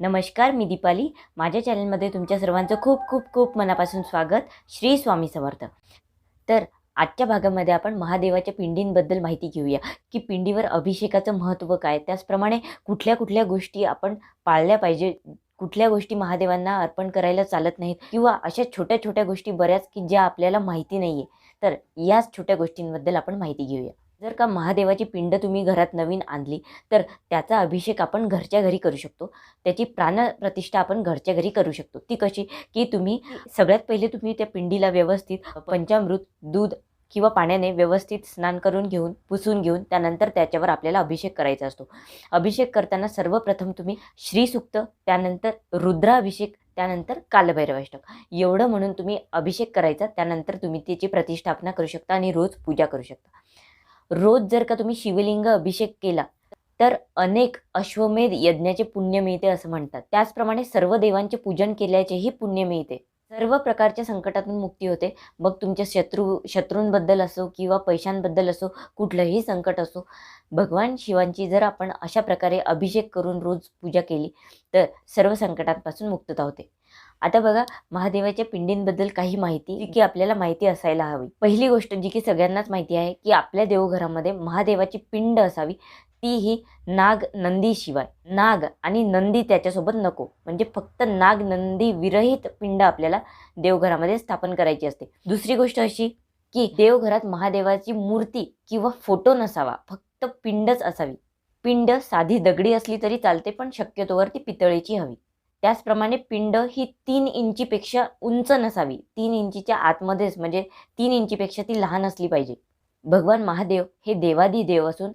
नमस्कार मी दीपाली. माझ्या चॅनलमध्ये तुमच्या सर्वांचं खूप खूप खूप मनापासून स्वागत. श्री स्वामी समर्थ. तर आजच्या भागामध्ये आपण महादेवाच्या पिंडींबद्दल माहिती घेऊया. की पिंडीवर अभिषेकाचं महत्त्व काय? त्याचप्रमाणे कुठल्या कुठल्या गोष्टी आपण पाळल्या पाहिजे? कुठल्या गोष्टी महादेवांना अर्पण करायला चालत नाहीत? किंवा अशा छोट्या छोट्या गोष्टी बऱ्याच की ज्या आपल्याला माहिती नाही आहे तर याच छोट्या गोष्टींबद्दल आपण माहिती घेऊया. जर का महादेवाची पिंड तुम्ही घरात नवीन आणली तर त्याचा अभिषेक आपण घरच्या घरी करू शकतो. त्याची प्राणप्रतिष्ठा आपण घरच्या घरी करू शकतो. ती कशी? की तुम्ही सगळ्यात पहिले तुम्ही त्या पिंडीला व्यवस्थित पंचामृत दूध किंवा पाण्याने व्यवस्थित स्नान करून घेऊन पुसून घेऊन त्यानंतर त्याच्यावर आपल्याला अभिषेक करायचा असतो. अभिषेक करताना सर्वप्रथम तुम्ही श्रीसुक्त त्यानंतर रुद्राभिषेक त्यानंतर कालभैरवाष्टक. एवढं म्हणून तुम्ही अभिषेक करायचा त्यानंतर तुम्ही त्याची प्रतिष्ठापना करू शकता आणि रोज पूजा करू शकता. रोज जर का तुम्ही शिवलिंग अभिषेक केला तर अनेक अश्वमेध यज्ञाचे पुण्य मिळते असं म्हणतात. त्याचप्रमाणे सर्व देवांचे पूजन केल्याचेही पुण्य मिळते. सर्व प्रकारच्या संकटातून मुक्ती होते. मग तुमच्या शत्रू शत्रूंबद्दल असो किंवा पैशांबद्दल असो कुठलंही संकट असो भगवान शिवांची जर आपण अशा प्रकारे अभिषेक करून रोज पूजा केली तर सर्व संकटांपासून मुक्तता होते. आता बघा महादेवाच्या पिंडींबद्दल काही माहिती जी की आपल्याला माहिती असायला हवी. पहिली गोष्ट जी की सगळ्यांनाच माहिती आहे की आपल्या देवघरामध्ये महादेवाची पिंड असावी ती ही नाग नंदी शिवाय. नाग आणि नंदी त्याच्यासोबत नको. म्हणजे फक्त नाग नंदी विरहित पिंड आपल्याला देवघरामध्ये स्थापन करायची असते. दुसरी गोष्ट अशी की देवघरात महादेवाची मूर्ती किंवा फोटो नसावा. फक्त पिंडच असावी. पिंड साधी दगडी असली तरी चालते पण शक्यतोवर ती पितळेची हवी. त्याचप्रमाणे पिंड ही तीन इंचीपेक्षा उंच नसावी. तीन इंचीच्या आतमध्येच म्हणजे तीन इंचीपेक्षा ती लहान असली पाहिजे. भगवान महादेव हे देवादी देव असून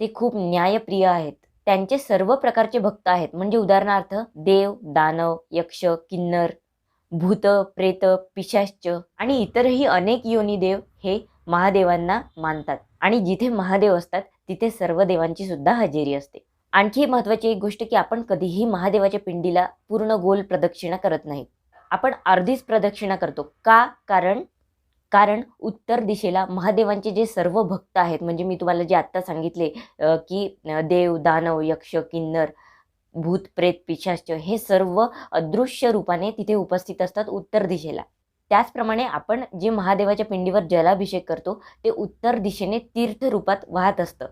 ते खूप न्यायप्रिय आहेत. त्यांचे सर्व प्रकारचे भक्त आहेत. म्हणजे उदाहरणार्थ देव दानव यक्ष किन्नर भूत प्रेत पिशाश्च आणि इतरही अनेक योनी देव हे महादेवांना मानतात. आणि जिथे महादेव असतात तिथे सर्व देवांची सुद्धा हजेरी असते. आणखी महत्त्वाची एक गोष्ट की आपण कधीही महादेवाच्या पिंडीला पूर्ण गोल प्रदक्षिणा करत नाही. आपण अर्धीच प्रदक्षिणा करतो. का? कारण कारण उत्तर दिशेला महादेवांचे जे सर्व भक्त आहेत म्हणजे मी तुम्हाला जे आत्ता सांगितले की देव दानव यक्ष किन्नर भूत प्रेत पिशाश्च हे सर्व अदृश्य रूपाने तिथे उपस्थित असतात उत्तर दिशेला. त्याचप्रमाणे आपण जे महादेवाच्या पिंडीवर जलाभिषेक करतो ते उत्तर दिशेने तीर्थ रूपात वाहत असतं.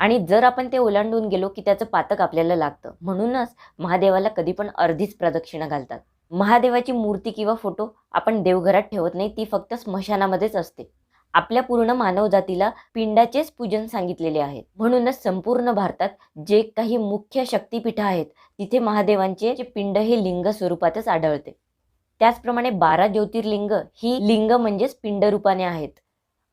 आणि जर आपण ते ओलांडून गेलो की त्याचं पातक आपल्याला लागतं म्हणूनच महादेवाला कधी पण अर्धीच प्रदक्षिणा घालतात. महादेवाची मूर्ती किंवा फोटो आपण देवघरात ठेवत नाही ती फक्त स्मशानामध्येच असते. आपल्या पूर्ण मानवजातीला पिंडाचेच पूजन सांगितलेले आहेत म्हणूनच संपूर्ण भारतात जे काही मुख्य शक्तिपीठ आहेत तिथे महादेवांचे पिंड हे लिंग स्वरूपातच आढळते. त्याचप्रमाणे बारा ज्योतिर्लिंग ही लिंग म्हणजेच पिंड रूपाने आहेत.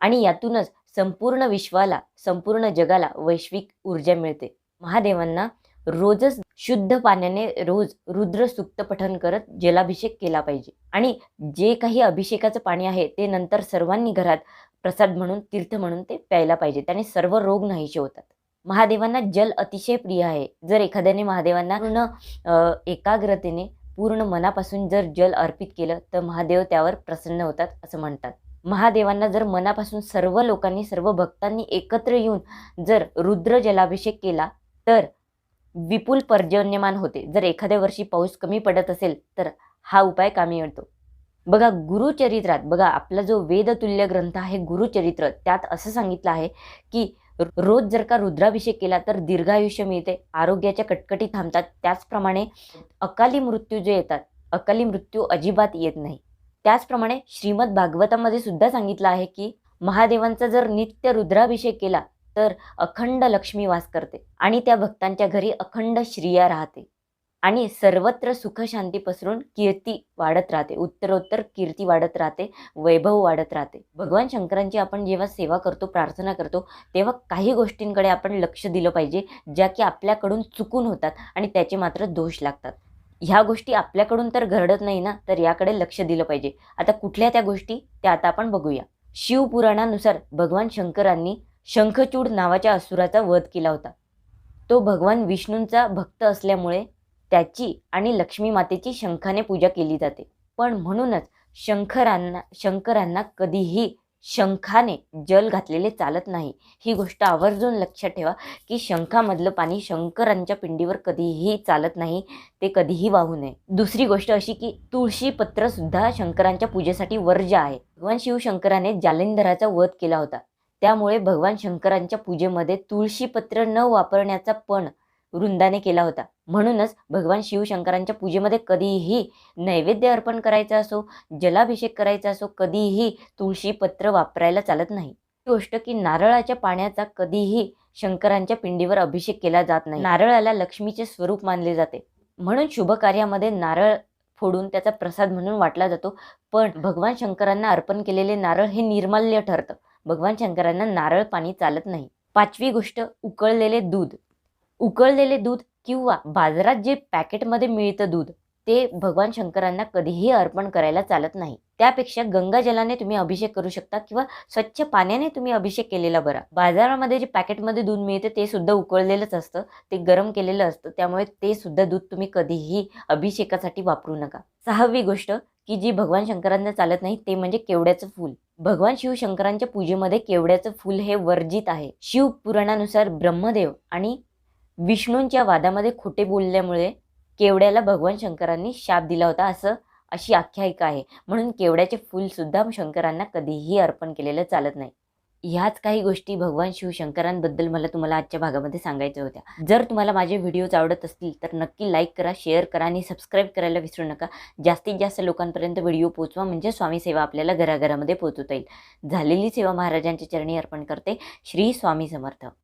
आणि यातूनच संपूर्ण विश्वाला संपूर्ण जगाला वैश्विक ऊर्जा मिळते. महादेवांना रोजच शुद्ध पाण्याने रोज रुद्र सुक्त पठन करत जलाभिषेक केला पाहिजे. आणि जे काही अभिषेकाचं पाणी आहे ते नंतर सर्वांनी घरात प्रसाद म्हणून तीर्थ म्हणून ते प्यायला पाहिजे. त्याने सर्व रोग नाहीसे होतात. महादेवांना जल अतिशय प्रिय आहे. जर एखाद्याने महादेवांना पूर्ण एकाग्रतेने पूर्ण मनापासून जर जल अर्पित केलं तर महादेव त्यावर प्रसन्न होतात असं म्हणतात. महादेवांना जर मनापासून सर्व लोकांनी सर्व भक्तांनी एकत्र येऊन जर रुद्र जलाभिषेक केला तर विपुल पर्जन्यमान होते. जर एखाद्या वर्षी पाऊस कमी पडत असेल तर हा उपाय कामी येतो. बघा गुरुचरित्रात बघा आपला जो वेदतुल्य ग्रंथ आहे गुरुचरित्र त्यात असं सांगितलं आहे की रोज जर का रुद्राभिषेक केला तर दीर्घायुष्य मिळते आरोग्याच्या कटकटी थांबतात. त्याचप्रमाणे अकाली मृत्यू जे येतात अकाली मृत्यू अजिबात येत नाही. त्याचप्रमाणे श्रीमद भागवतामध्ये सुद्धा सांगितलं आहे की महादेवांचा जर नित्य रुद्राभिषेक केला तर अखंड लक्ष्मी वास करते आणि त्या भक्तांच्या घरी अखंड श्रिया राहते आणि सर्वत्र सुख शांती पसरून कीर्ती वाढत राहते. उत्तरोत्तर कीर्ती वाढत राहते वैभव वाढत राहते. भगवान शंकरांची आपण जेव्हा सेवा करतो प्रार्थना करतो तेव्हा काही गोष्टींकडे आपण लक्ष दिलं पाहिजे ज्या की आपल्याकडून चुकून होतात आणि त्याचे मात्र दोष लागतात. ह्या गोष्टी आपल्याकडून तर घडत नाही ना तर याकडे लक्ष दिलं पाहिजे. आता कुठल्या त्या गोष्टी त्या आता आपण बघूया. शिवपुराणानुसार भगवान शंकरांनी शंखचूड नावाच्या असुराचा वध केला होता. तो भगवान विष्णूंचा भक्त असल्यामुळे त्याची आणि लक्ष्मी मातेची शंखाने पूजा केली जाते. पण म्हणूनच शंकरांना शंकरांना कधीही शंखाने जल घातलेले चालत नाही. ही गोष्ट आवर्जून लक्षात ठेवा की शंखामधलं पाणी शंकरांच्या पिंडीवर कधीही चालत नाही ते कधीही वाहू नये. दुसरी गोष्ट अशी की तुळशी पत्र सुद्धा शंकरांच्या पूजेसाठी वर्ज्य आहे. भगवान शिवशंकराने जालिंधराचा वध केला होता. त्यामुळे भगवान शंकरांच्या पूजेमध्ये तुळशी पत्र न वापरण्याचा पण वृंदाने केला होता. म्हणूनच भगवान शिवशंकरांच्या पूजेमध्ये कधीही नैवेद्य अर्पण करायचा असो जलाभिषेक करायचा असो कधीही तुळशी पत्र वापरायला चालत नाही. ही गोष्ट की नारळाच्या पाण्याचा कधीही शंकरांच्या पिंडीवर अभिषेक केला जात नाही. नारळाला लक्ष्मीचे स्वरूप मानले जाते. म्हणून शुभ कार्यामध्ये नारळ फोडून त्याचा प्रसाद म्हणून वाटला जातो. पण भगवान शंकरांना अर्पण केलेले नारळ हे निर्माल्य ठरतं. भगवान शंकरांना नारळ पाणी चालत नाही. पाचवी गोष्ट उकळलेले दूध. उकळलेले दूध किंवा बाजारात जे पॅकेटमध्ये मिळतं दूध ते भगवान शंकरांना कधीही अर्पण करायला चालत नाही. त्यापेक्षा गंगाजलाने तुम्ही अभिषेक करू शकता किंवा स्वच्छ पाण्याने तुम्ही अभिषेक केलेला बरा. बाजारामध्ये जे पॅकेटमध्ये दूध मिळते ते सुद्धा उकळलेलंच असतं ते गरम केलेलं असतं त्यामुळे ते सुद्धा दूध तुम्ही कधीही अभिषेकासाठी वापरू नका. सहावी गोष्ट की जी भगवान शंकरांना चालत नाही ते म्हणजे केवड्याचं फूल. भगवान शिवशंकरांच्या पूजेमध्ये केवड्याचं फूल हे वर्जित आहे. शिव पुराणानुसार ब्रह्मदेव आणि विष्णूंच्या वादामध्ये खोटे बोलल्यामुळे केवड्याला भगवान शंकरांनी शाप दिला होता असं अशी आख्यायिका आहे. म्हणून केवड्याचे फुलसुद्धा शंकरांना कधीही अर्पण केलेलं चालत नाही. ह्याच काही गोष्टी भगवान शिवशंकरांबद्दल मला तुम्हाला आजच्या भागामध्ये सांगायच्या होत्या. जर तुम्हाला माझे व्हिडिओज आवडत असतील तर नक्की लाईक करा शेअर करा आणि सबस्क्राईब करायला विसरू नका. जास्तीत जास्त लोकांपर्यंत व्हिडिओ पोचवा म्हणजे स्वामी सेवा आपल्याला घराघरामध्ये पोचवता येईल. झालेली सेवा महाराजांच्या चरणी अर्पण करते श्री स्वामी समर्थ.